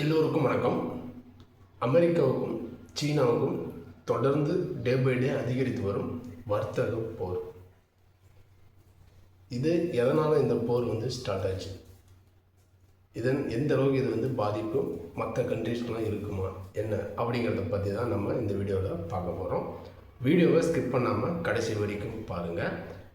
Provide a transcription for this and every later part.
எல்லோருக்கும் வணக்கம். அமெரிக்காவுக்கும் சீனாவுக்கும் தொடர்ந்து டே பை டே அதிகரித்து வரும் வர்த்தக போர். இது எதனால் இந்த போர் வந்து ஸ்டார்ட் ஆச்சு? இதன் எந்த அளவுக்கு இது வந்து பாதிப்பு மற்ற கண்ட்ரீஸ்க்கெலாம் இருக்குமா? என்ன? அப்படிங்கிறத பற்றி தான் நம்ம இந்த வீடியோவில் பார்க்க போகிறோம் வீடியோவை ஸ்கிப் பண்ணாமல் கடைசி வரைக்கும் பாருங்கள்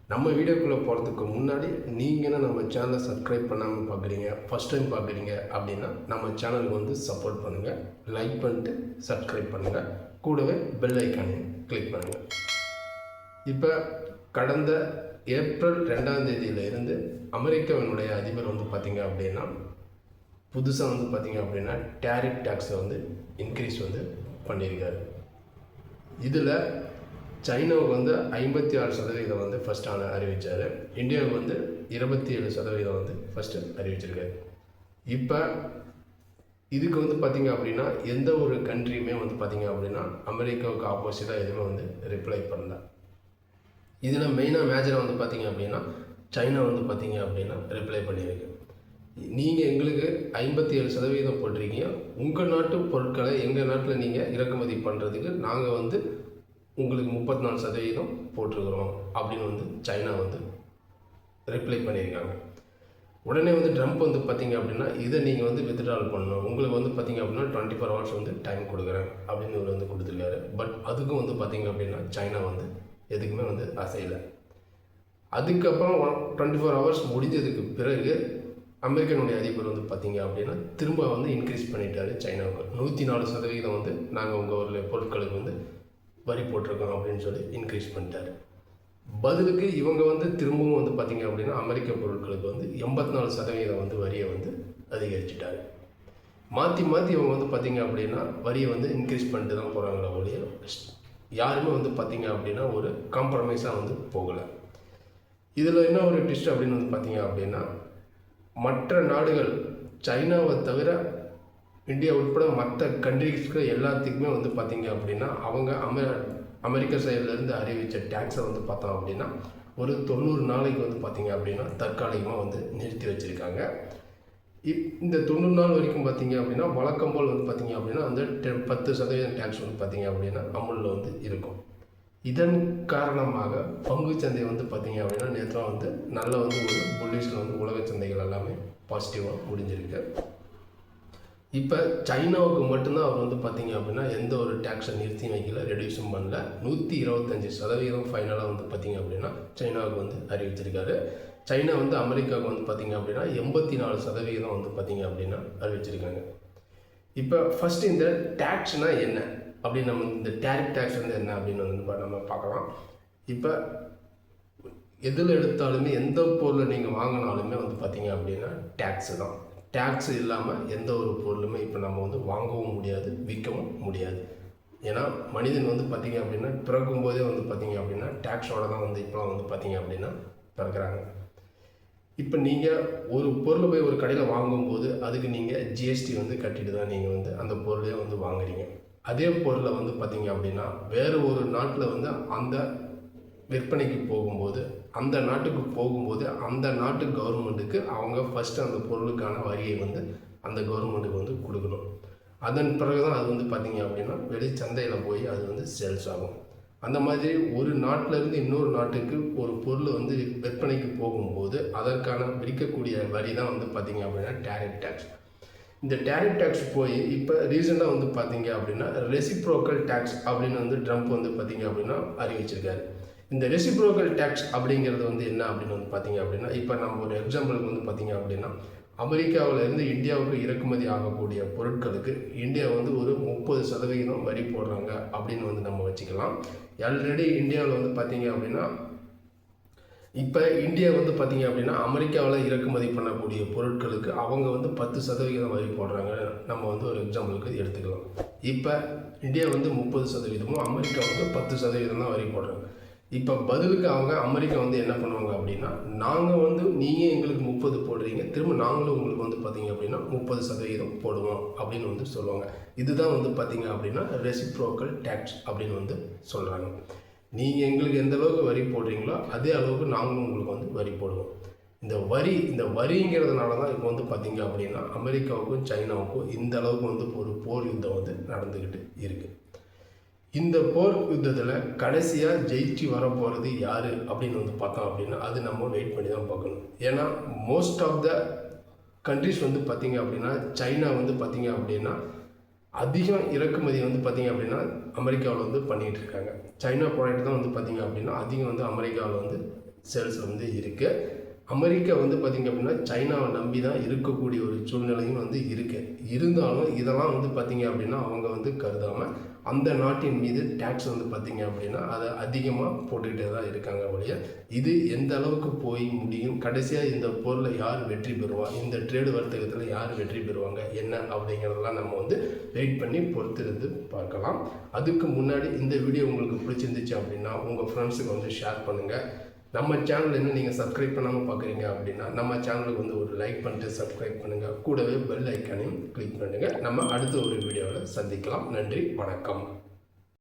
நம்ம வீடியோக்குள்ளே போகிறதுக்கு முன்னாடி நீங்களும் நம்ம சேனலை சப்ஸ்கிரைப் பண்ணாமல் பார்க்குறீங்க ஃபஸ்ட் டைம் பார்க்குறீங்க அப்படின்னா நம்ம சேனலுக்கு வந்து சப்போர்ட் பண்ணுங்கள் லைக் பண்ணிட்டு சப்ஸ்கிரைப் பண்ணுங்கள் கூடவே பெல் ஐக்கானையும் கிளிக் பண்ணுங்கள் இப்போ கடந்த ஏப்ரல் ரெண்டாம் தேதியிலிருந்து அமெரிக்காவினுடைய அதிபர் வந்து பார்த்தீங்க அப்படின்னா புதுசாக வந்து பார்த்தீங்க அப்படின்னா டேரிஃப் டேக்ஸை வந்து இன்க்ரீஸ் வந்து பண்ணியிருக்காரு. இதில் சைனாவுக்கு வந்து ஐம்பத்தி ஆறு சதவீதம் வந்து ஃபஸ்ட் ஆன அறிவித்தார் இந்தியாவுக்கு வந்து இருபத்தி ஏழு சதவீதம் வந்து ஃபஸ்ட்டு அறிவிச்சிருக்காரு. இப்போ இதுக்கு வந்து பார்த்திங்க அப்படின்னா எந்த ஒரு கண்ட்ரியுமே வந்து பார்த்தீங்க அப்படின்னா அமெரிக்காவுக்கு ஆப்போசிட்டாக எதுவுமே வந்து ரிப்ளை பண்ணல. இதில் மெயினாக மேஜராக வந்து பார்த்தீங்க அப்படின்னா சைனா வந்து பார்த்திங்க அப்படின்னா ரிப்ளை பண்ணியிருக்கு. நீங்கள் எங்களுக்கு ஐம்பத்தி ஏழு சதவீதம் போட்டிருக்கீங்க. உங்கள் நாட்டு பொருட்களை எங்கள் நாட்டில் நீங்கள் இறக்குமதி பண்ணுறதுக்கு நாங்கள் வந்து உங்களுக்கு முப்பத்தி நாலு சதவீதம் போட்டிருக்கிறோம் அப்படின்னு வந்து சைனா வந்து ரிப்ளை பண்ணியிருக்காங்க. உடனே வந்து ட்ரம்ப் வந்து பார்த்தீங்க அப்படின்னா இதை நீங்கள் வந்து வித்ட்ரால் பண்ணணும். உங்களுக்கு வந்து பார்த்தீங்க அப்படின்னா டுவெண்ட்டி ஃபோர் ஹவர்ஸ் வந்து டைம் கொடுக்குறேன் அப்படின்னு இவர் வந்து கொடுத்துருக்காரு. பட் அதுக்கும் வந்து பார்த்தீங்க அப்படின்னா சைனா வந்து எதுக்குமே வந்து அசையலை அதுக்கப்புறம் டுவெண்ட்டி ஃபோர் ஹவர்ஸ் முடிஞ்சதுக்கு பிறகு அமெரிக்கனுடைய அதிபர் வந்து பார்த்தீங்க அப்படின்னா திரும்ப வந்து இன்க்ரீஸ் பண்ணிட்டாரு சைனாவுக்கு. நூற்றி நாலு சதவீதம் வந்து நாங்கள் உங்கள் ஒரு பொருட்களுக்கு வந்து வரி போட்டிருக்கோம் அப்படின்னு சொல்லி இன்க்ரீஸ் பண்ணிட்டார். பதிலுக்கு இவங்க வந்து திரும்பவும் வந்து பார்த்திங்க அப்படின்னா அமெரிக்க பொருட்களுக்கு வந்து எண்பத்தி நாலு சதவீதம் வந்து வரியை வந்து அதிகரிச்சிட்டாங்க மாற்றி மாற்றி இவங்க வந்து பார்த்திங்க அப்படின்னா வரியை வந்து இன்க்ரீஸ் பண்ணிட்டு தான் போகிறாங்களே ஒழிய யாருமே வந்து பார்த்திங்க அப்படின்னா ஒரு காம்ப்ரமைஸாக வந்து போகலை. இதில் என்ன ஒரு ட்விஸ்ட் அப்படின்னு வந்து பார்த்திங்க அப்படின்னா மற்ற நாடுகள் சைனாவை தவிர இந்தியா உட்பட மற்ற கண்ட்ரிஸ்க்கு எல்லாத்துக்குமே வந்து பார்த்தீங்க அப்படின்னா அவங்க அமெ அமெரிக்க சைட்லேருந்து அறிவித்த டேக்ஸை வந்து பார்த்தோம் அப்படின்னா ஒரு தொண்ணூறு நாளைக்கு வந்து பார்த்தீங்க அப்படின்னா தற்காலிகமாக வந்து நிறுத்தி வச்சுருக்காங்க. இப் இந்த தொண்ணூறு நாள் வரைக்கும் பார்த்தீங்க அப்படின்னா வழக்கம் போல் வந்து பார்த்தீங்க அப்படின்னா அந்த டெ- பத்து சதவீதம் டேக்ஸ் வந்து பார்த்தீங்க அப்படின்னா அமுலில் வந்து இருக்கும். இதன் காரணமாக பங்கு சந்தை வந்து பார்த்தீங்க அப்படின்னா நேற்று வந்து நல்ல வந்து ஒரு புல்லிஷில் வந்து உலக சந்தைகள் எல்லாமே பாசிட்டிவாக முடிஞ்சிருக்கு. இப்போ சைனாவுக்கு மட்டும்தான் அவர் வந்து பார்த்தீங்க அப்படின்னா எந்த ஒரு டேக்ஸை நிறுத்தி வைக்கல ரெடியூஸும் பண்ணல. நூற்றி இருபத்தஞ்சி சதவீதம் ஃபைனலாக வந்து பார்த்தீங்க அப்படின்னா சைனாவுக்கு வந்து அறிவிச்சிருக்காரு. சைனா வந்து அமெரிக்காவுக்கு வந்து பார்த்தீங்க அப்படின்னா எண்பத்தி நாலு சதவீதம் வந்து பார்த்தீங்க அப்படின்னா அறிவிச்சிருக்காங்க. இப்போ ஃபஸ்ட்டு இந்த டேக்ஸ்னால் என்ன? அப்படின்னு நம்ம இந்த டேரிக் டேக்ஸ் வந்து என்ன அப்படின்னு வந்து நம்ம பார்க்கலாம். இப்போ எதில் எடுத்தாலுமே எந்த பொருளை நீங்கள் வாங்கினாலுமே வந்து பார்த்தீங்க அப்படின்னா டேக்ஸு தான் டேக்ஸ் இல்லாமல் எந்த ஒரு பொருளுமே இப்போ நம்ம வந்து வாங்கவும் முடியாது விற்கவும் முடியாது. ஏன்னா மனிதன் வந்து பார்த்தீங்க அப்படின்னா பிறக்கும் போதே வந்து பார்த்திங்க அப்படின்னா டேக்ஸோட தான் வந்து இப்போலாம் வந்து பார்த்திங்க அப்படின்னா பிறக்கிறாங்க. இப்போ நீங்கள் ஒரு பொருளை போய் ஒரு கடையில் வாங்கும்போது அதுக்கு நீங்கள் ஜிஎஸ்டி வந்து கட்டிட்டு தான் நீங்கள் வந்து அந்த பொருளையே வந்து வாங்குறீங்க. அதே பொருளை வந்து பார்த்தீங்க அப்படின்னா வேறு ஒரு நாட்டில் வந்து அந்த விற்பனைக்கு போகும்போது அந்த நாட்டுக்கு போகும்போது அந்த நாட்டு கவர்மெண்ட்டுக்கு அவங்க ஃபஸ்ட்டு அந்த பொருளுக்கான வரியை வந்து அந்த கவர்மெண்ட்டுக்கு வந்து கொடுக்கணும். அதன் பிறகு தான் அது வந்து பார்த்திங்க அப்படின்னா வெளி சந்தையில் போய் அது வந்து சேல்ஸ் ஆகும். அந்த மாதிரி ஒரு நாட்டில் இருந்து இன்னொரு நாட்டுக்கு ஒரு பொருள் வந்து விற்பனைக்கு போகும்போது அதற்கான விற்கக்கூடிய வரி தான் வந்து பார்த்திங்க அப்படின்னா டேரிஃப் டேக்ஸ் இந்த டேரிஃப் டேக்ஸ் போய் இப்போ ரீசெண்டாக வந்து பார்த்திங்க அப்படின்னா ரெசிப்ரோக்கல் டேக்ஸ் அப்படின்னு வந்து ட்ரம்ப் வந்து பார்த்திங்க அப்படின்னா அறிவிச்சிருக்காரு. இந்த ரெசிப்ரோக்கல் டேக்ஸ் அப்படிங்கிறது வந்து என்ன அப்படின்னு வந்து பார்த்தீங்க அப்படின்னா இப்போ நம்ம ஒரு எக்ஸாம்பிளுக்கு வந்து பார்த்தீங்க அப்படின்னா அமெரிக்காவிலேருந்து இந்தியாவுக்கு இறக்குமதி ஆகக்கூடிய பொருட்களுக்கு இந்தியா வந்து ஒரு முப்பது சதவிகிதம் வரி போடுறாங்க அப்படின்னு வந்து நம்ம வச்சுக்கலாம். ஆல்ரெடி இந்தியாவில் வந்து பார்த்தீங்க அப்படின்னா இப்போ இந்தியா வந்து பார்த்தீங்க அப்படின்னா அமெரிக்காவில் இறக்குமதி பண்ணக்கூடிய பொருட்களுக்கு அவங்க வந்து பத்து சதவிகிதம் வரி போடுறாங்க. நம்ம வந்து ஒரு எக்ஸாம்பிளுக்கு எடுத்துக்கலாம். இப்போ இந்தியா வந்து முப்பது சதவீதமும் அமெரிக்கா வந்து பத்து சதவீதம் தான் வரி போடுறாங்க. இப்போ பதிலுக்கு அவங்க அமெரிக்கா வந்து என்ன பண்ணுவாங்க அப்படின்னா நாங்கள் வந்து நீங்கள் எங்களுக்கு முப்பது போடுறீங்க. திரும்ப நாங்களும் உங்களுக்கு வந்து பார்த்தீங்க அப்படின்னா முப்பது சதவீதம் போடுவோம் அப்படின்னு வந்து சொல்லுவாங்க. இதுதான் வந்து பார்த்தீங்க அப்படின்னா ரெசிப்ரோக்கல் டேக்ஸ் அப்படின்னு வந்து சொல்கிறாங்க நீங்கள் எங்களுக்கு எந்த அளவுக்கு வரி போடுறீங்களோ அதே அளவுக்கு நாங்களும் உங்களுக்கு வந்து வரி போடுவோம். இந்த வரி இந்த வரிங்கிறதுனால தான் இப்போ வந்து பார்த்தீங்க அப்படின்னா அமெரிக்காவுக்கும் சைனாவுக்கும் இந்த அளவுக்கு வந்து ஒரு போர் யுத்தம் வந்து நடந்துக்கிட்டு இருக்குது இந்த போர் யுத்தத்தில் கடைசியாக ஜெயிச்சு வர போகிறது யார் அப்படின்னு வந்து பார்த்தோம் அப்படின்னா அது நம்ம வெயிட் பண்ணி தான் பார்க்கணும். ஏன்னா மோஸ்ட் ஆஃப் த கண்ட்ரிஸ் வந்து பார்த்திங்க அப்படின்னா சைனா வந்து பார்த்திங்க அப்படின்னா அதிகம் இறக்குமதி வந்து பார்த்திங்க அப்படின்னா அமெரிக்காவில் வந்து பண்ணிகிட்டு இருக்காங்க. சைனா ப்ராடக்ட் தான் வந்து பார்த்தீங்க அப்படின்னா அதிகம் வந்து அமெரிக்காவில் வந்து சேல்ஸ் வந்து இருக்குது அமெரிக்கா வந்து பார்த்திங்க அப்படின்னா சைனாவை நம்பி தான் இருக்கக்கூடிய ஒரு சூழ்நிலையும் வந்து இருக்குது இருந்தாலும் இதெல்லாம் வந்து பார்த்திங்க அப்படின்னா அவங்க வந்து கருதாமல் அந்த நாட்டின் மீது டேக்ஸ் வந்து பார்த்திங்க அப்படின்னா அதை அதிகமாக போட்டுக்கிட்டே தான் இருக்காங்க ஒழிய இது எந்த அளவுக்கு போய் முடியும்? கடைசியாக இந்த போரில் யார் வெற்றி பெறுவா? இந்த ட்ரேடு வர்த்தகத்தில் யார் வெற்றி பெறுவாங்க? என்ன? அப்படிங்கிறதெல்லாம் நம்ம வந்து வெயிட் பண்ணி பொறுத்திருந்து பார்க்கலாம். அதுக்கு முன்னாடி இந்த வீடியோ உங்களுக்கு பிடிச்சிருந்துச்சு அப்படின்னா உங்கள் ஃப்ரெண்ட்ஸுக்கு வந்து ஷேர் பண்ணுங்கள் நம்ம சேனல் இன்னும் நீங்கள் சப்ஸ்கிரைப் பண்ணாமல் பார்க்குறீங்க அப்படின்னா நம்ம சேனலுக்கு வந்து ஒரு லைக் பண்ணிட்டு சப்ஸ்கிரைப் பண்ணுங்கள் கூடவே பெல் ஐக்கானையும் கிளிக் பண்ணுங்கள் நம்ம அடுத்த ஒரு வீடியோவில் சந்திக்கலாம். நன்றி வணக்கம்.